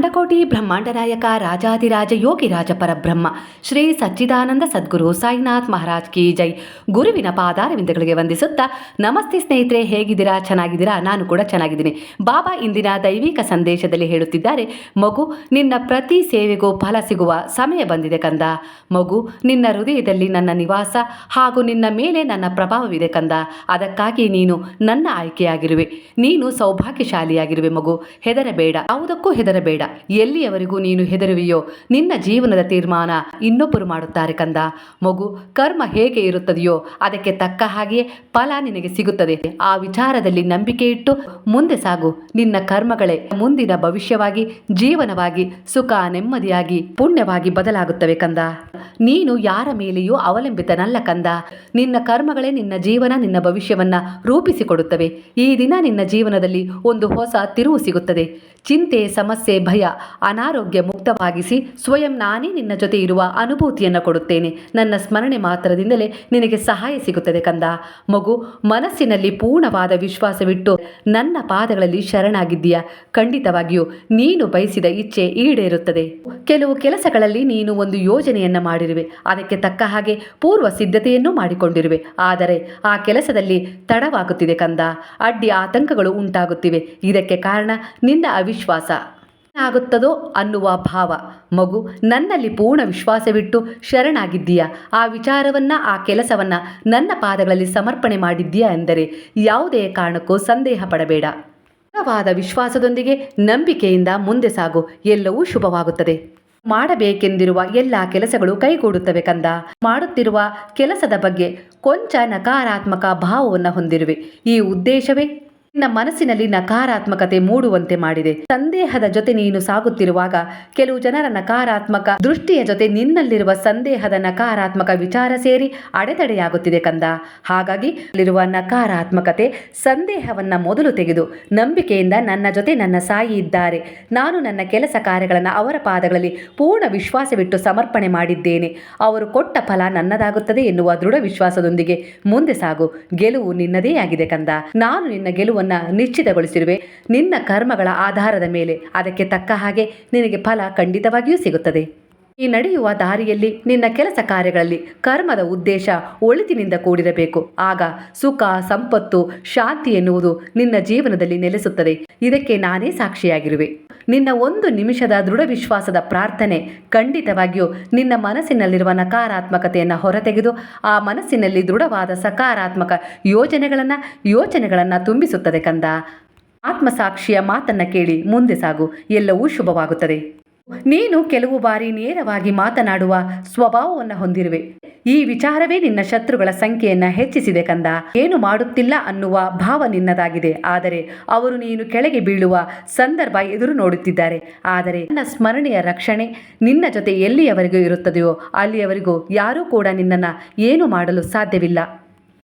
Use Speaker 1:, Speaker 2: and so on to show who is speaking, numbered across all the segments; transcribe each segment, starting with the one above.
Speaker 1: ಅಂಡಕೋಟಿ ಬ್ರಹ್ಮಾಂಡನಾಯಕ ರಾಜಾದಿರಾಜ ಯೋಗಿರಾಜ ಪರಬ್ರಹ್ಮ ಶ್ರೀ ಸಚ್ಚಿದಾನಂದ ಸದ್ಗುರು ಸಾಯಿನಾಥ್ ಮಹಾರಾಜ್ ಕಿ ಜೈ. ಗುರುವಿನ ಪಾದಾರವಿಂದಗಳಿಗೆ ವಂದಿಸುತ್ತಾ, ನಮಸ್ತೆ ಸ್ನೇಹಿತರೆ, ಹೇಗಿದ್ದೀರಾ? ಚೆನ್ನಾಗಿದ್ದೀರಾ? ನಾನು ಕೂಡ ಚೆನ್ನಾಗಿದ್ದೀನಿ. ಬಾಬಾ ಇಂದಿನ ದೈವಿಕ ಸಂದೇಶದಲ್ಲಿ ಹೇಳುತ್ತಿದ್ದಾರೆ, ಮಗು, ನಿನ್ನ ಪ್ರತಿ ಸೇವೆಗೂ ಫಲ ಸಿಗುವ ಸಮಯ ಬಂದಿದೆ ಕಂದ. ಮಗು, ನಿನ್ನ ಹೃದಯದಲ್ಲಿ ನನ್ನ ನಿವಾಸ ಹಾಗೂ ನಿನ್ನ ಮೇಲೆ ನನ್ನ ಪ್ರಭಾವವಿದೆ ಕಂದ. ಅದಕ್ಕಾಗಿ ನೀನು ನನ್ನ ಆಯ್ಕೆಯಾಗಿರುವೆ. ನೀನು ಸೌಭಾಗ್ಯಶಾಲಿಯಾಗಿರುವೆ ಮಗು. ಹೆದರಬೇಡ. ಯಾವುದಕ್ಕೂ ಹೆದರಬೇಡ. ಎಲ್ಲಿಯವರೆಗೂ ನೀನು ಹೆದರುವೆಯೋ? ನಿನ್ನ ಜೀವನದ ತೀರ್ಮಾನ ಇನ್ನೊಬ್ಬರು ಮಾಡುತ್ತಾರೆ ಕಂದ. ಮಗು, ಕರ್ಮ ಹೇಗೆ ಇರುತ್ತದೆಯೋ, ಅದಕ್ಕೆ ತಕ್ಕ ಹಾಗೆಯೇ ಫಲ ನಿನಗೆ ಸಿಗುತ್ತದೆ. ಆ ವಿಚಾರದಲ್ಲಿ ನಂಬಿಕೆ ಇಟ್ಟು ಮುಂದೆ ಸಾಗು. ನಿನ್ನ ಕರ್ಮಗಳೇ ಮುಂದಿನ ಭವಿಷ್ಯವಾಗಿ, ಜೀವನವಾಗಿ, ಸುಖ, ನೆಮ್ಮದಿಯಾಗಿ, ಪುಣ್ಯವಾಗಿ ಬದಲಾಗುತ್ತವೆ ಕಂದ. ನೀನು ಯಾರ ಮೇಲೆಯೂ ಅವಲಂಬಿತನಲ್ಲ ಕಂದ. ನಿನ್ನ ಕರ್ಮಗಳೇ ನಿನ್ನ ಜೀವನ, ನಿನ್ನ ಭವಿಷ್ಯವನ್ನ ರೂಪಿಸಿಕೊಡುತ್ತವೆ. ಈ ದಿನ ನಿನ್ನ ಜೀವನದಲ್ಲಿ ಒಂದು ಹೊಸ ತಿರುವು ಸಿಗುತ್ತದೆ. ಚಿಂತೆ, ಸಮಸ್ಯೆ, ಭಯ ಅನಾರೋಗ್ಯ ಮುಕ್ತವಾಗಿಸಿ ಸ್ವಯಂ ನಾನೇ ನಿನ್ನ ಜೊತೆ ಇರುವ ಅನುಭೂತಿಯನ್ನು ಕೊಡುತ್ತೇನೆ. ನನ್ನ ಸ್ಮರಣೆ ಮಾತ್ರದಿಂದಲೇ ನಿನಗೆ ಸಹಾಯ ಸಿಗುತ್ತದೆ ಕಂದ. ಮಗು, ಮನಸ್ಸಿನಲ್ಲಿ ಪೂರ್ಣವಾದ ವಿಶ್ವಾಸವಿಟ್ಟು ನನ್ನ ಪಾದಗಳಲ್ಲಿ ಶರಣಾಗಿದ್ದೀಯ. ಖಂಡಿತವಾಗಿಯೂ ನೀನು ಬಯಸಿದ ಇಚ್ಛೆ ಈಡೇರುತ್ತದೆ. ಕೆಲವು ಕೆಲಸಗಳಲ್ಲಿ ನೀನು ಒಂದು ಯೋಜನೆಯನ್ನ ಮಾಡಿರುವೆ. ಅದಕ್ಕೆ ತಕ್ಕ ಹಾಗೆ ಪೂರ್ವ ಸಿದ್ಧತೆಯನ್ನು ಮಾಡಿಕೊಂಡಿರುವೆ. ಆದರೆ ಆ ಕೆಲಸದಲ್ಲಿ ತಡವಾಗುತ್ತಿದೆ ಕಂದ. ಅಡ್ಡಿ ಆತಂಕಗಳು ಉಂಟಾಗುತ್ತಿವೆ. ಇದಕ್ಕೆ ಕಾರಣ ನಿನ್ನ ಅವಿಶ್ವಾಸ. ಆಗುತ್ತದೋ ಅನ್ನುವ ಭಾವ. ಮಗು, ನನ್ನಲ್ಲಿ ಪೂರ್ಣ ವಿಶ್ವಾಸವಿಟ್ಟು ಶರಣಾಗಿದ್ದೀಯ? ಆ ವಿಚಾರವನ್ನ, ಆ ಕೆಲಸವನ್ನ ನನ್ನ ಪಾದಗಳಲ್ಲಿ ಸಮರ್ಪಣೆ ಮಾಡಿದ್ದೀಯಾ ಎಂದರೆ ಯಾವುದೇ ಕಾರಣಕ್ಕೂ ಸಂದೇಹ ಪಡಬೇಡ. ವಿಶ್ವಾಸದೊಂದಿಗೆ ನಂಬಿಕೆಯಿಂದ ಮುಂದೆ ಸಾಗು. ಎಲ್ಲವೂ ಶುಭವಾಗುತ್ತದೆ. ಮಾಡಬೇಕೆಂದಿರುವ ಎಲ್ಲ ಕೆಲಸಗಳು ಕೈಗೂಡುತ್ತವೆ ಕಂದ. ಮಾಡುತ್ತಿರುವ ಕೆಲಸದ ಬಗ್ಗೆ ಕೊಂಚ ನಕಾರಾತ್ಮಕ ಭಾವವನ್ನು ಹೊಂದಿರುವೆ. ಈ ಉದ್ದೇಶವೇ ನಿನ್ನ ಮನಸ್ಸಿನಲ್ಲಿ ನಕಾರಾತ್ಮಕತೆ ಮೂಡುವಂತೆ ಮಾಡಿದೆ. ಸಂದೇಹದ ಜೊತೆ ನೀನು ಸಾಗುತ್ತಿರುವಾಗ ಕೆಲವು ಜನರ ನಕಾರಾತ್ಮಕ ದೃಷ್ಟಿಯ ಜೊತೆ ನಿನ್ನಲ್ಲಿರುವ ಸಂದೇಹದ ನಕಾರಾತ್ಮಕ ವಿಚಾರ ಸೇರಿ ಅಡೆತಡೆಯಾಗುತ್ತಿದೆ ಕಂದ. ಹಾಗಾಗಿ ಅಲ್ಲಿರುವ ನಕಾರಾತ್ಮಕತೆ ಸಂದೇಹವನ್ನ ಮೊದಲು ತೆಗೆದು ನಂಬಿಕೆಯಿಂದ ನನ್ನ ಜೊತೆ ನನ್ನ ಸಾಯಿ ಇದ್ದಾರೆ. ನಾನು ನನ್ನ ಕೆಲಸ ಕಾರ್ಯಗಳನ್ನು ಅವರ ಪಾದಗಳಲ್ಲಿ ಪೂರ್ಣ ವಿಶ್ವಾಸವಿಟ್ಟು ಸಮರ್ಪಣೆ ಮಾಡಿದ್ದೇನೆ. ಅವರು ಕೊಟ್ಟ ಫಲ ನನ್ನದಾಗುತ್ತದೆ ಎನ್ನುವ ದೃಢ ವಿಶ್ವಾಸದೊಂದಿಗೆ ಮುಂದೆ ಸಾಗು. ಗೆಲುವು ನಿನ್ನದೇ ಆಗಿದೆ ಕಂದ. ನಾನು ನಿನ್ನ ಗೆಲುವನ್ನು ನಿಶ್ಚಿತಗೊಳಿಸಿರುವೆ. ನಿನ್ನ ಕರ್ಮಗಳ ಆಧಾರದ ಮೇಲೆ ಅದಕ್ಕೆ ತಕ್ಕ ಹಾಗೆ ನಿನಗೆ ಫಲ ಖಂಡಿತವಾಗಿಯೂ ಸಿಗುತ್ತದೆ. ಈ ನಡೆಯುವ ದಾರಿಯಲ್ಲಿ ನಿನ್ನ ಕೆಲಸ ಕಾರ್ಯಗಳಲ್ಲಿ ಕರ್ಮದ ಉದ್ದೇಶ ಒಳಿತಿನಿಂದ ಕೂಡಿರಬೇಕು. ಆಗ ಸುಖ, ಸಂಪತ್ತು, ಶಾಂತಿ ಎನ್ನುವುದು ನಿನ್ನ ಜೀವನದಲ್ಲಿ ನೆಲೆಸುತ್ತದೆ. ಇದಕ್ಕೆ ನಾನೇ ಸಾಕ್ಷಿಯಾಗಿರುವೆ. ನಿನ್ನ ಒಂದು ನಿಮಿಷದ ದೃಢ ವಿಶ್ವಾಸದ ಪ್ರಾರ್ಥನೆ ಖಂಡಿತವಾಗಿಯೂ ನಿನ್ನ ಮನಸ್ಸಿನಲ್ಲಿರುವ ನಕಾರಾತ್ಮಕತೆಯನ್ನು ಹೊರತೆಗೆದು, ಆ ಮನಸ್ಸಿನಲ್ಲಿ ದೃಢವಾದ ಸಕಾರಾತ್ಮಕ ಯೋಜನೆಗಳನ್ನು, ಯೋಚನೆಗಳನ್ನು ತುಂಬಿಸುತ್ತದೆ ಕಂದ. ಆತ್ಮಸಾಕ್ಷಿಯ ಮಾತನ್ನು ಕೇಳಿ ಮುಂದೆ ಸಾಗು. ಎಲ್ಲವೂ ಶುಭವಾಗುತ್ತದೆ. ನೀನು ಕೆಲವು ಬಾರಿ ನೇರವಾಗಿ ಮಾತನಾಡುವ ಸ್ವಭಾವವನ್ನು ಹೊಂದಿರುವೆ. ಈ ವಿಚಾರವೇ ನಿನ್ನ ಶತ್ರುಗಳ ಸಂಖ್ಯೆಯನ್ನ ಹೆಚ್ಚಿಸಿದೆ ಕಂದ. ಏನು ಮಾಡುತ್ತಿಲ್ಲ ಅನ್ನುವ ಭಾವ ನಿನ್ನದಾಗಿದೆ. ಆದರೆ ಅವರು ನೀನು ಕೆಳಗೆ ಬೀಳುವ ಸಂದರ್ಭ ಎದುರು ನೋಡುತ್ತಿದ್ದಾರೆ. ಆದರೆ ನನ್ನ ಸ್ಮರಣೆಯ ರಕ್ಷಣೆ ನಿನ್ನ ಜೊತೆ ಎಲ್ಲಿಯವರೆಗೂ ಇರುತ್ತದೆಯೋ ಅಲ್ಲಿಯವರೆಗೂ ಯಾರೂ ಕೂಡ ನಿನ್ನನ್ನು ಏನು ಮಾಡಲು ಸಾಧ್ಯವಿಲ್ಲ.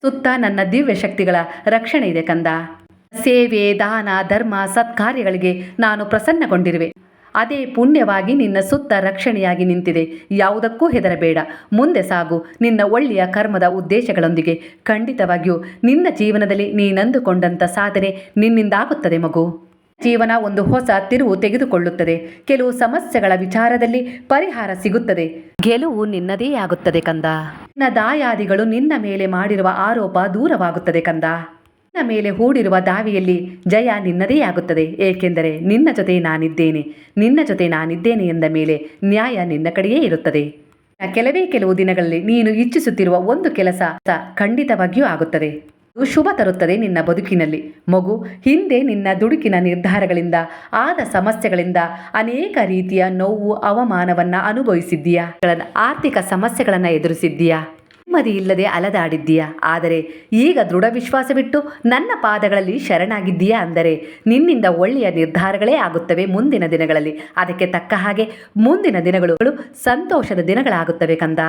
Speaker 1: ಸುತ್ತ ನನ್ನ ದಿವ್ಯ ಶಕ್ತಿಗಳ ರಕ್ಷಣೆ ಇದೆ ಕಂದ. ಸೇವೆ, ದಾನ, ಧರ್ಮ, ಸತ್ಕಾರ್ಯಗಳಿಗೆ ನಾನು ಪ್ರಸನ್ನಗೊಂಡಿರುವೆ. ಅದೇ ಪುಣ್ಯವಾಗಿ ನಿನ್ನ ಸುತ್ತ ರಕ್ಷಣೆಯಾಗಿ ನಿಂತಿದೆ. ಯಾವುದಕ್ಕೂ ಹೆದರಬೇಡ. ಮುಂದೆ ಸಾಗು. ನಿನ್ನ ಒಳ್ಳೆಯ ಕರ್ಮದ ಉದ್ದೇಶಗಳೊಂದಿಗೆ. ಖಂಡಿತವಾಗಿಯೂ ನಿನ್ನ ಜೀವನದಲ್ಲಿ ನೀನಂದುಕೊಂಡಂಥ ಸಾಧನೆ ನಿನ್ನಿಂದಾಗುತ್ತದೆ ಮಗು. ಜೀವನ ಒಂದು ಹೊಸ ತಿರುವು ತೆಗೆದುಕೊಳ್ಳುತ್ತದೆ. ಕೆಲವು ಸಮಸ್ಯೆಗಳ ವಿಚಾರದಲ್ಲಿ ಪರಿಹಾರ ಸಿಗುತ್ತದೆ. ಗೆಲುವು ನಿನ್ನದೇ ಆಗುತ್ತದೆ ಕಂದ. ನಿನ್ನ ದಾಯಾದಿಗಳು ನಿನ್ನ ಮೇಲೆ ಮಾಡಿರುವ ಆರೋಪ ದೂರವಾಗುತ್ತದೆ ಕಂದ. ನಿನ್ನ ಮೇಲೆ ಹೂಡಿರುವ ದಾವಿಯಲ್ಲಿ ಜಯ ನಿನ್ನದೇ ಆಗುತ್ತದೆ ಏಕೆಂದರೆ ನಿನ್ನ ಜೊತೆ ನಾನಿದ್ದೇನೆ. ನಿನ್ನ ಜೊತೆ ನಾನಿದ್ದೇನೆ ಎಂದ ಮೇಲೆ ನ್ಯಾಯ ನಿನ್ನ ಕಡೆಯೇ ಇರುತ್ತದೆ. ಕೆಲವೇ ಕೆಲವು ದಿನಗಳಲ್ಲಿ ನೀನು ಇಚ್ಛಿಸುತ್ತಿರುವ ಒಂದು ಕೆಲಸ ಖಂಡಿತವಾಗಿಯೂ ಆಗುತ್ತದೆ. ಶುಭ ತರುತ್ತದೆ ನಿನ್ನ ಬದುಕಿನಲ್ಲಿ. ಮಗು, ಹಿಂದೆ ನಿನ್ನ ದುಡುಕಿನ ನಿರ್ಧಾರಗಳಿಂದ, ಆದ ಸಮಸ್ಯೆಗಳಿಂದ ಅನೇಕ ರೀತಿಯ ನೋವು, ಅವಮಾನವನ್ನ ಅನುಭವಿಸಿದ್ದೀಯಾ? ಆರ್ಥಿಕ ಸಮಸ್ಯೆಗಳನ್ನು ಎದುರಿಸಿದ್ದೀಯಾ? ನೆಮ್ಮದಿ ಇಲ್ಲದೆ ಅಲದಾಡಿದ್ದೀಯ? ಆದರೆ ಈಗ ದೃಢ ವಿಶ್ವಾಸವಿಟ್ಟು ನನ್ನ ಪಾದಗಳಲ್ಲಿ ಶರಣಾಗಿದ್ದೀಯಾ ಅಂದರೆ ನಿನ್ನಿಂದ ಒಳ್ಳೆಯ ನಿರ್ಧಾರಗಳೇ ಆಗುತ್ತವೆ ಮುಂದಿನ ದಿನಗಳಲ್ಲಿ. ಅದಕ್ಕೆ ತಕ್ಕ ಹಾಗೆ ಮುಂದಿನ ದಿನಗಳು ಸಂತೋಷದ ದಿನಗಳಾಗುತ್ತವೆ ಕಂದ.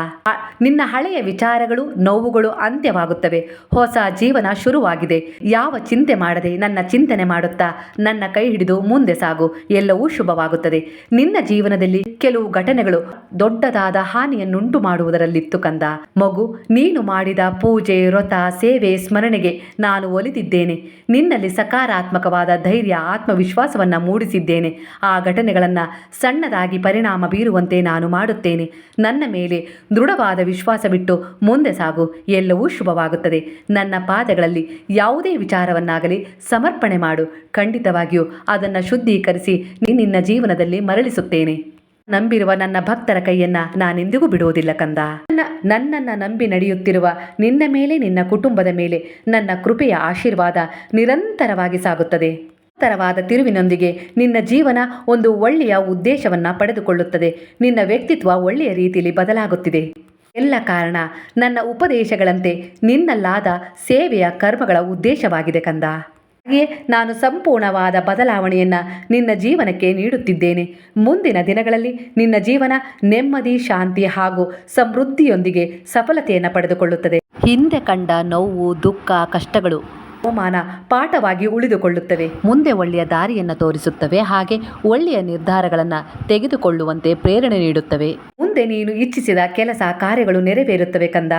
Speaker 1: ನಿನ್ನ ಹಳೆಯ ವಿಚಾರಗಳು, ನೋವುಗಳು ಅಂತ್ಯವಾಗುತ್ತವೆ. ಹೊಸ ಜೀವನ ಶುರುವಾಗಿದೆ. ಯಾವ ಚಿಂತೆ ಮಾಡದೆ ನನ್ನ ಚಿಂತನೆ ಮಾಡುತ್ತಾ ನನ್ನ ಕೈ ಹಿಡಿದು ಮುಂದೆ ಸಾಗು. ಎಲ್ಲವೂ ಶುಭವಾಗುತ್ತದೆ. ನಿನ್ನ ಜೀವನದಲ್ಲಿ ಕೆಲವು ಘಟನೆಗಳು ದೊಡ್ಡದಾದ ಹಾನಿಯನ್ನುಂಟು ಮಾಡುವುದರಲ್ಲಿತ್ತು ಕಂದ. ಮಗು ನೀನು ಮಾಡಿದ ಪೂಜೆ, ವ್ರತ, ಸೇವೆ, ಸ್ಮರಣೆಗೆ ನಾನು ಒಲಿದಿದ್ದೇನೆ. ನಿನ್ನಲ್ಲಿ ಸಕಾರಾತ್ಮಕವಾದ ಧೈರ್ಯ, ಆತ್ಮವಿಶ್ವಾಸವನ್ನು ಮೂಡಿಸಿದ್ದೇನೆ. ಆ ಘಟನೆಗಳನ್ನು ಸಣ್ಣದಾಗಿ ಪರಿಣಾಮ ಬೀರುವಂತೆ ನಾನು ಮಾಡುತ್ತೇನೆ. ನನ್ನ ಮೇಲೆ ದೃಢವಾದ ವಿಶ್ವಾಸವಿಟ್ಟು ಮುಂದೆ ಸಾಗು. ಎಲ್ಲವೂ ಶುಭವಾಗುತ್ತದೆ. ನನ್ನ ಪಾದಗಳಲ್ಲಿ ಯಾವುದೇ ವಿಚಾರವನ್ನಾಗಲಿ ಸಮರ್ಪಣೆ ಮಾಡು. ಖಂಡಿತವಾಗಿಯೂ ಅದನ್ನು ಶುದ್ಧೀಕರಿಸಿ ನಿನ್ನ ಜೀವನದಲ್ಲಿ ಮರಳಿಸುತ್ತೇನೆ. ನಂಬಿರುವ ನನ್ನ ಭಕ್ತರ ಕೈಯನ್ನ ನಾನೆಂದಿಗೂ ಬಿಡುವುದಿಲ್ಲ ಕಂದ. ನನ್ನ, ನನ್ನನ್ನು ನಂಬಿ ನಡೆಯುತ್ತಿರುವ ನಿನ್ನ ಮೇಲೆ, ನಿನ್ನ ಕುಟುಂಬದ ಮೇಲೆ ನನ್ನ ಕೃಪೆಯ ಆಶೀರ್ವಾದ ನಿರಂತರವಾಗಿ ಸಾಗುತ್ತದೆ. ತರವಾದ ತಿರುವಿನೊಂದಿಗೆ ನಿನ್ನ ಜೀವನ ಒಂದು ಒಳ್ಳೆಯ ಉದ್ದೇಶವನ್ನ ಪಡೆದುಕೊಳ್ಳುತ್ತದೆ. ನಿನ್ನ ವ್ಯಕ್ತಿತ್ವ ಒಳ್ಳೆಯ ರೀತಿಯಲ್ಲಿ ಬದಲಾಗುತ್ತಿದೆ. ಎಲ್ಲ ಕಾರಣ ನನ್ನ ಉಪದೇಶಗಳಂತೆ ನಿನ್ನಲ್ಲಾದ ಸೇವೆಯ ಕರ್ಮಗಳ ಉದ್ದೇಶವಾಗಿದೆ ಕಂದ. ನಾನು ಸಂಪೂರ್ಣವಾದ ಬದಲಾವಣೆಯನ್ನು ನಿನ್ನ ಜೀವನಕ್ಕೆ ನೀಡುತ್ತಿದ್ದೇನೆ. ಮುಂದಿನ ದಿನಗಳಲ್ಲಿ ನಿನ್ನ ಜೀವನ ನೆಮ್ಮದಿ, ಶಾಂತಿ ಹಾಗೂ ಸಮೃದ್ಧಿಯೊಂದಿಗೆ ಸಫಲತೆಯನ್ನು ಪಡೆದುಕೊಳ್ಳುತ್ತದೆ. ಹಿಂದೆ ಕಂಡ ನೋವು, ದುಃಖ, ಕಷ್ಟಗಳು ಅವಮಾನ ಪಾಠವಾಗಿ ಉಳಿದುಕೊಳ್ಳುತ್ತವೆ. ಮುಂದೆ ಒಳ್ಳೆಯ ದಾರಿಯನ್ನು ತೋರಿಸುತ್ತವೆ. ಹಾಗೆ ಒಳ್ಳೆಯ ನಿರ್ಧಾರಗಳನ್ನು ತೆಗೆದುಕೊಳ್ಳುವಂತೆ ಪ್ರೇರಣೆ ನೀಡುತ್ತವೆ. ಮುಂದೆ ನೀನು ಇಚ್ಛಿಸಿದ ಕೆಲಸ, ಕಾರ್ಯಗಳು ನೆರವೇರುತ್ತವೆ ಕಂದ.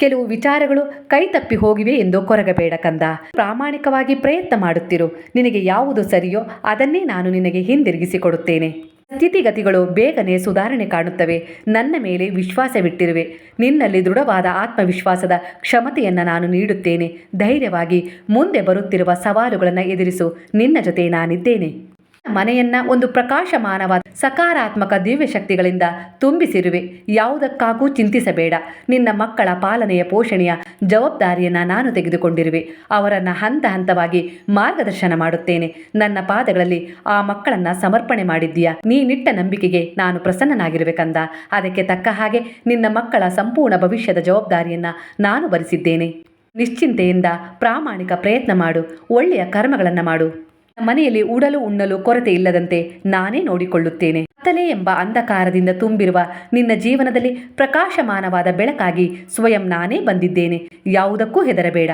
Speaker 1: ಕೆಲವು ವಿಚಾರಗಳು ಕೈತಪ್ಪಿ ಹೋಗಿವೆ ಎಂದು ಕೊರಗಬೇಡ ಕಂದ. ಪ್ರಾಮಾಣಿಕವಾಗಿ ಪ್ರಯತ್ನ ಮಾಡುತ್ತಿರು. ನಿನಗೆ ಯಾವುದು ಸರಿಯೋ ಅದನ್ನೇ ನಾನು ನಿನಗೆ ಹಿಂದಿರುಗಿಸಿಕೊಡುತ್ತೇನೆ. ಸ್ಥಿತಿಗತಿಗಳು ಬೇಗನೆ ಸುಧಾರಣೆ ಕಾಣುತ್ತವೆ. ನನ್ನ ಮೇಲೆ ವಿಶ್ವಾಸವಿಟ್ಟಿರುವೆ. ನಿನ್ನಲ್ಲಿ ದೃಢವಾದ ಆತ್ಮವಿಶ್ವಾಸದ ಕ್ಷಮತೆಯನ್ನು ನಾನು ನೀಡುತ್ತೇನೆ. ಧೈರ್ಯವಾಗಿ ಮುಂದೆ ಬರುತ್ತಿರುವ ಸವಾಲುಗಳನ್ನು ಎದುರಿಸು. ನಿನ್ನ ಜೊತೆ ನಾನಿದ್ದೇನೆ. ಮನೆಯನ್ನ ಒಂದು ಪ್ರಕಾಶಮಾನವಾದ ಸಕಾರಾತ್ಮಕ ದಿವ್ಯ ಶಕ್ತಿಗಳಿಂದ ತುಂಬಿಸಿರುವೆ. ಯಾವುದಕ್ಕಾಗೂ ಚಿಂತಿಸಬೇಡ. ನಿನ್ನ ಮಕ್ಕಳ ಪಾಲನೆಯ ಪೋಷಣೆಯ ಜವಾಬ್ದಾರಿಯನ್ನ ನಾನು ತೆಗೆದುಕೊಂಡಿರುವೆ. ಅವರನ್ನ ಹಂತ ಹಂತವಾಗಿ ಮಾರ್ಗದರ್ಶನ ಮಾಡುತ್ತೇನೆ. ನನ್ನ ಪಾದಗಳಲ್ಲಿ ಆ ಮಕ್ಕಳನ್ನ ಸಮರ್ಪಣೆ ಮಾಡಿದ್ದೀಯಾ? ನೀನಿಟ್ಟ ನಂಬಿಕೆಗೆ ನಾನು ಪ್ರಸನ್ನನಾಗಿರಬೇಕಂದ ಅದಕ್ಕೆ ತಕ್ಕ ಹಾಗೆ ನಿನ್ನ ಮಕ್ಕಳ ಸಂಪೂರ್ಣ ಭವಿಷ್ಯದ ಜವಾಬ್ದಾರಿಯನ್ನ ನಾನು ಭರಿಸಿದ್ದೇನೆ. ನಿಶ್ಚಿಂತೆಯಿಂದ ಪ್ರಾಮಾಣಿಕ ಪ್ರಯತ್ನ ಮಾಡು. ಒಳ್ಳೆಯ ಕರ್ಮಗಳನ್ನು ಮಾಡು. ಮನೆಯಲ್ಲಿ ಉಡಲು ಉಣ್ಣಲು ಕೊರತೆ ಇಲ್ಲದಂತೆ ನಾನೇ ನೋಡಿಕೊಳ್ಳುತ್ತೇನೆ. ಕತ್ತಲೆ ಎಂಬ ಅಂಧಕಾರದಿಂದ ತುಂಬಿರುವ ನಿನ್ನ ಜೀವನದಲ್ಲಿ ಪ್ರಕಾಶಮಾನವಾದ ಬೆಳಕಾಗಿ ಸ್ವಯಂ ನಾನೇ ಬಂದಿದ್ದೇನೆ. ಯಾವುದಕ್ಕೂ ಹೆದರಬೇಡ.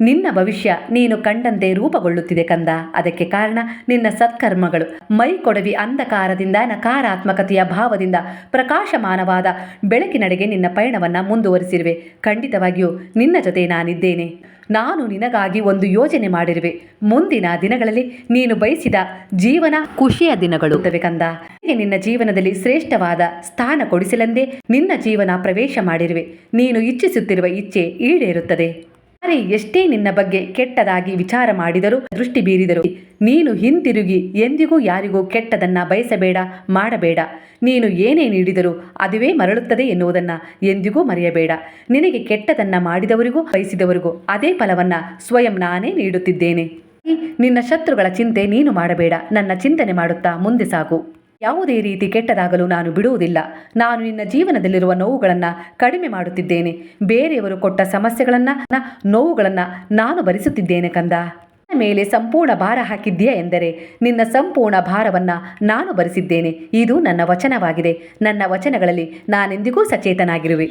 Speaker 1: ನಿನ್ನ ಭವಿಷ್ಯ ನೀನು ಕಂಡಂತೆ ರೂಪುಗೊಳ್ಳುತ್ತಿದೆ ಕಂದ. ಅದಕ್ಕೆ ಕಾರಣ ನಿನ್ನ ಸತ್ಕರ್ಮಗಳು. ಮೈ ಕೊಡವಿ ಅಂಧಕಾರದಿಂದ, ನಕಾರಾತ್ಮಕತೆಯ ಭಾವದಿಂದ ಪ್ರಕಾಶಮಾನವಾದ ಬೆಳಕಿನಡೆಗೆ ನಿನ್ನ ಪಯಣವನ್ನ ಮುಂದುವರಿಸಿರುವೆ. ಖಂಡಿತವಾಗಿಯೂ ನಿನ್ನ ಜೊತೆ ನಾನಿದ್ದೇನೆ. ನಾನು ನಿನಗಾಗಿ ಒಂದು ಯೋಜನೆ ಮಾಡಿರುವೆ. ಮುಂದಿನ ದಿನಗಳಲ್ಲಿ ನೀನು ಬಯಸಿದ ಜೀವನ ಖುಷಿಯ ದಿನಗಳು. ಕಂದ. ನಿನ್ನ ಜೀವನದಲ್ಲಿ ಶ್ರೇಷ್ಠವಾದ ಸ್ಥಾನ ಕೊಡಿಸಲೆಂದೇ ನಿನ್ನ ಜೀವನ ಪ್ರವೇಶ ಮಾಡಿರುವೆ. ನೀನು ಇಚ್ಛಿಸುತ್ತಿರುವ ಇಚ್ಛೆ ಈಡೇರುತ್ತದೆ. ಅರೆ, ಎಷ್ಟೇ ನಿನ್ನ ಬಗ್ಗೆ ಕೆಟ್ಟದಾಗಿ ವಿಚಾರ ಮಾಡಿದರೂ ದೃಷ್ಟಿ ಬೀರಿದರು ನೀನು ಹಿಂತಿರುಗಿ, ಎಂದಿಗೂ ಯಾರಿಗೂ ಕೆಟ್ಟದನ್ನ ಬಯಸಬೇಡ, ಮಾಡಬೇಡ. ನೀನು ಏನೇ ನೀಡಿದರೂ ಅದುವೇ ಮರಳುತ್ತದೆ ಎನ್ನುವುದನ್ನ ಎಂದಿಗೂ ಮರೆಯಬೇಡ. ನಿನಗೆ ಕೆಟ್ಟದನ್ನ ಮಾಡಿದವರಿಗೂ, ಬಯಸಿದವರಿಗೂ ಅದೇ ಫಲವನ್ನ ಸ್ವಯಂ ನಾನೇ ನೀಡುತ್ತಿದ್ದೇನೆ. ನಿನ್ನ ಶತ್ರುಗಳ ಚಿಂತೆ ನೀನು ಮಾಡಬೇಡ. ನನ್ನ ಚಿಂತನೆ ಮಾಡುತ್ತಾ ಮುಂದೆ ಸಾಗು. ಯಾವುದೇ ರೀತಿ ಕೆಟ್ಟದಾಗಲು ನಾನು ಬಿಡುವುದಿಲ್ಲ. ನಾನು ನಿನ್ನ ಜೀವನದಲ್ಲಿರುವ ನೋವುಗಳನ್ನು ಕಡಿಮೆ ಮಾಡುತ್ತಿದ್ದೇನೆ. ಬೇರೆಯವರು ಕೊಟ್ಟ ಸಮಸ್ಯೆಗಳನ್ನು, ನೋವುಗಳನ್ನು ನಾನು ಭರಿಸುತ್ತಿದ್ದೇನೆ ಕಂದ. ಮೇಲೆ ಸಂಪೂರ್ಣ ಭಾರ ಹಾಕಿದ್ದೀಯಾ ಎಂದರೆ, ನಿನ್ನ ಸಂಪೂರ್ಣ ಭಾರವನ್ನ ನಾನು ಭರಿಸಿದ್ದೇನೆ. ಇದು ನನ್ನ ವಚನವಾಗಿದೆ. ನನ್ನ ವಚನಗಳಲ್ಲಿ ನಾನೆಂದಿಗೂ ಸಚೇತನಾಗಿರುವೆ.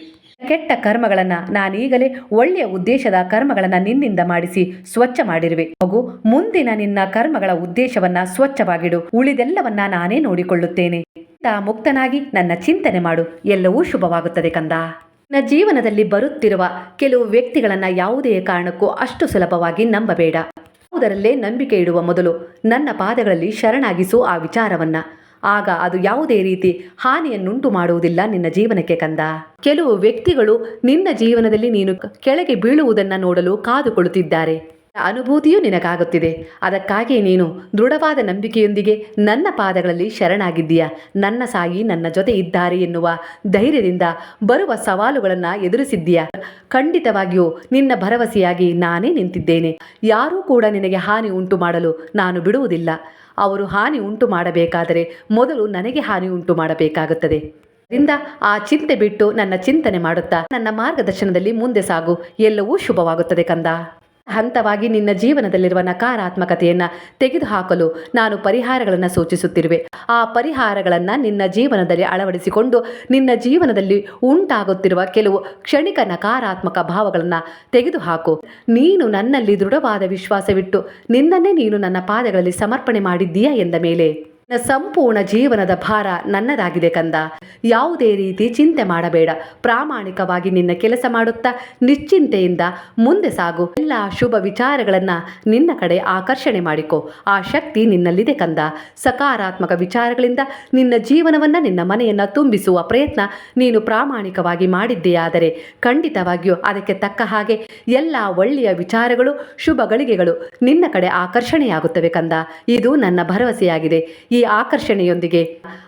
Speaker 1: ಕೆಟ್ಟ ಕರ್ಮಗಳನ್ನ ನಾನೀಗಲೇ ಒಳ್ಳೆಯ ಉದ್ದೇಶದ ಕರ್ಮಗಳನ್ನ ನಿನ್ನಿಂದ ಮಾಡಿಸಿ ಸ್ವಚ್ಛ ಮಾಡಿರುವೆ. ಹಾಗೂ ಮುಂದಿನ ನಿನ್ನ ಕರ್ಮಗಳ ಉದ್ದೇಶವನ್ನ ಸ್ವಚ್ಛವಾಗಿಡು. ಉಳಿದೆಲ್ಲವನ್ನ ನಾನೇ ನೋಡಿಕೊಳ್ಳುತ್ತೇನೆ. ತಾ ಮುಕ್ತನಾಗಿ ನನ್ನ ಚಿಂತನೆ ಮಾಡು. ಎಲ್ಲವೂ ಶುಭವಾಗುತ್ತದೆ ಕಂದ. ನನ್ನ ಜೀವನದಲ್ಲಿ ಬರುತ್ತಿರುವ ಕೆಲವು ವ್ಯಕ್ತಿಗಳನ್ನ ಯಾವುದೇ ಕಾರಣಕ್ಕೂ ಅಷ್ಟು ಸುಲಭವಾಗಿ ನಂಬಬೇಡ. ಯಾವುದರಲ್ಲೇ ನಂಬಿಕೆ ಇಡುವ ಮೊದಲು ನನ್ನ ಪಾದಗಳಲ್ಲಿ ಶರಣಾಗಿಸು ಆ ವಿಚಾರವನ್ನ. ಆಗ ಅದು ಯಾವುದೇ ರೀತಿ ಹಾನಿಯನ್ನುಂಟು ಮಾಡುವುದಿಲ್ಲ ನಿನ್ನ ಜೀವನಕ್ಕೆ ಕಂದ. ಕೆಲವು ವ್ಯಕ್ತಿಗಳು ನಿನ್ನ ಜೀವನದಲ್ಲಿ ನೀನು ಕೆಳಗೆ ಬೀಳುವುದನ್ನು ನೋಡಲು ಕಾದುಕೊಳ್ಳುತ್ತಿದ್ದಾರೆ. ಅನುಭೂತಿಯೂ ನಿನಗಾಗುತ್ತಿದೆ. ಅದಕ್ಕಾಗಿ ನೀನು ದೃಢವಾದ ನಂಬಿಕೆಯೊಂದಿಗೆ ನನ್ನ ಪಾದಗಳಲ್ಲಿ ಶರಣಾಗಿದ್ದೀಯ. ನನ್ನ ಸಾಯಿ ನನ್ನ ಜೊತೆ ಇದ್ದಾರೆ ಎನ್ನುವ ಧೈರ್ಯದಿಂದ ಬರುವ ಸವಾಲುಗಳನ್ನು ಎದುರಿಸಿದ್ದೀಯ. ಖಂಡಿತವಾಗಿಯೂ ನಿನ್ನ ಭರವಸೆಯಾಗಿ ನಾನೇ ನಿಂತಿದ್ದೇನೆ. ಯಾರೂ ಕೂಡ ನಿನಗೆ ಹಾನಿ ಉಂಟು ಮಾಡಲು ನಾನು ಬಿಡುವುದಿಲ್ಲ. ಅವರು ಹಾನಿ ಉಂಟು ಮಾಡಬೇಕಾದರೆ ಮೊದಲು ನನಗೆ ಹಾನಿ ಉಂಟು ಮಾಡಬೇಕಾಗುತ್ತದೆ. ರಿಂದ ಆ ಚಿಂತೆ ಬಿಟ್ಟು ನನ್ನ ಚಿಂತನೆ ಮಾಡುತ್ತಾ ನನ್ನ ಮಾರ್ಗದರ್ಶನದಲ್ಲಿ ಮುಂದೆ ಸಾಗು. ಎಲ್ಲವೂ ಶುಭವಾಗುತ್ತದೆ ಕಂದ. ಹಂತವಾಗಿ ನಿನ್ನ ಜೀವನದಲ್ಲಿರುವ ನಕಾರಾತ್ಮಕತೆಯನ್ನು ತೆಗೆದುಹಾಕಲು ನಾನು ಪರಿಹಾರಗಳನ್ನು ಸೂಚಿಸುತ್ತಿರುವೆ. ಆ ಪರಿಹಾರಗಳನ್ನು ನಿನ್ನ ಜೀವನದಲ್ಲಿ ಅಳವಡಿಸಿಕೊಂಡು ನಿನ್ನ ಜೀವನದಲ್ಲಿ ಉಂಟಾಗುತ್ತಿರುವ ಕೆಲವು ಕ್ಷಣಿಕ ನಕಾರಾತ್ಮಕ ಭಾವಗಳನ್ನು ತೆಗೆದುಹಾಕು. ನೀನು ನನ್ನಲ್ಲಿ ದೃಢವಾದ ವಿಶ್ವಾಸವಿಟ್ಟು ನಿನ್ನನ್ನೇ ನೀನು ನನ್ನ ಪಾದಗಳಲ್ಲಿ ಸಮರ್ಪಣೆ ಮಾಡಿದ್ದೀಯಾ ಎಂದ ಮೇಲೆ. ಸಂಪೂರ್ಣ ಜೀವನದ ಭಾರ ನನ್ನದಾಗಿದೆ ಕಂದ. ಯಾವುದೇ ರೀತಿ ಚಿಂತೆ ಮಾಡಬೇಡ. ಪ್ರಾಮಾಣಿಕವಾಗಿ ನಿನ್ನ ಕೆಲಸ ಮಾಡುತ್ತಾ ನಿಶ್ಚಿಂತೆಯಿಂದ ಮುಂದೆ ಸಾಗು. ಎಲ್ಲ ಶುಭ ವಿಚಾರಗಳನ್ನು ನಿನ್ನ ಕಡೆ ಆಕರ್ಷಣೆ ಮಾಡಿಕೊ. ಆ ಶಕ್ತಿ ನಿನ್ನಲ್ಲಿದೆ ಕಂದ. ಸಕಾರಾತ್ಮಕ ವಿಚಾರಗಳಿಂದ ನಿನ್ನ ಜೀವನವನ್ನು ನಿನ್ನ ಮನೆಯನ್ನು ತುಂಬಿಸುವ ಪ್ರಯತ್ನ ನೀನು ಪ್ರಾಮಾಣಿಕವಾಗಿ ಮಾಡಿದ್ದೆಯಾದರೆ ಖಂಡಿತವಾಗಿಯೂ ಅದಕ್ಕೆ ತಕ್ಕ ಹಾಗೆ ಎಲ್ಲ ಒಳ್ಳೆಯ ವಿಚಾರಗಳು, ಶುಭ ಗಳಿಗೆಗಳು ನಿನ್ನ ಕಡೆ ಆಕರ್ಷಣೆಯಾಗುತ್ತವೆ ಕಂದ. ಇದು ನನ್ನ ಭರವಸೆಯಾಗಿದೆ. ಆಕರ್ಷಣೆಯೊಂದಿಗೆ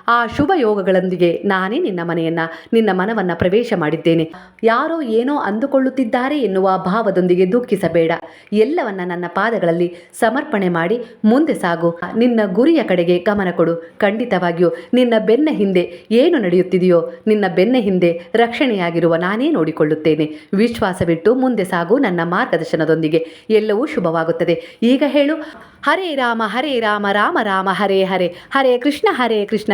Speaker 1: ಆ ಶುಭ ಯೋಗಗಳೊಂದಿಗೆ ನಾನೇ ನಿನ್ನ ಮನೆಯನ್ನ, ನಿನ್ನ ಮನವನ್ನ ಪ್ರವೇಶ ಮಾಡಿದ್ದೇನೆ. ಯಾರೋ ಏನೋ ಅಂದುಕೊಳ್ಳುತ್ತಿದ್ದಾರೆ ಎನ್ನುವ ಭಾವದೊಂದಿಗೆ ದುಃಖಿಸಬೇಡ. ಎಲ್ಲವನ್ನ ನನ್ನ ಪಾದಗಳಲ್ಲಿ ಸಮರ್ಪಣೆ ಮಾಡಿ ಮುಂದೆ ಸಾಗು. ನಿನ್ನ ಗುರಿಯ ಕಡೆಗೆ ಗಮನ ಕೊಡು. ಖಂಡಿತವಾಗಿಯೂ ನಿನ್ನ ಬೆನ್ನ ಹಿಂದೆ ಏನು ನಡೆಯುತ್ತಿದೆಯೋ, ನಿನ್ನ ಬೆನ್ನ ಹಿಂದೆ ರಕ್ಷಣೆಯಾಗಿರುವ ನಾನೇ ನೋಡಿಕೊಳ್ಳುತ್ತೇನೆ. ವಿಶ್ವಾಸವಿಟ್ಟು ಮುಂದೆ ಸಾಗು ನನ್ನ ಮಾರ್ಗದರ್ಶನದೊಂದಿಗೆ. ಎಲ್ಲವೂ ಶುಭವಾಗುತ್ತದೆ. ಈಗ ಹೇಳು, ಹರೇ ರಾಮ ಹರೇ ರಾಮ ರಾಮ ರಾಮ, ಹರೇ ಹರೇ. ಹರೇ ಕೃಷ್ಣ ಹರೇ ಕೃಷ್ಣ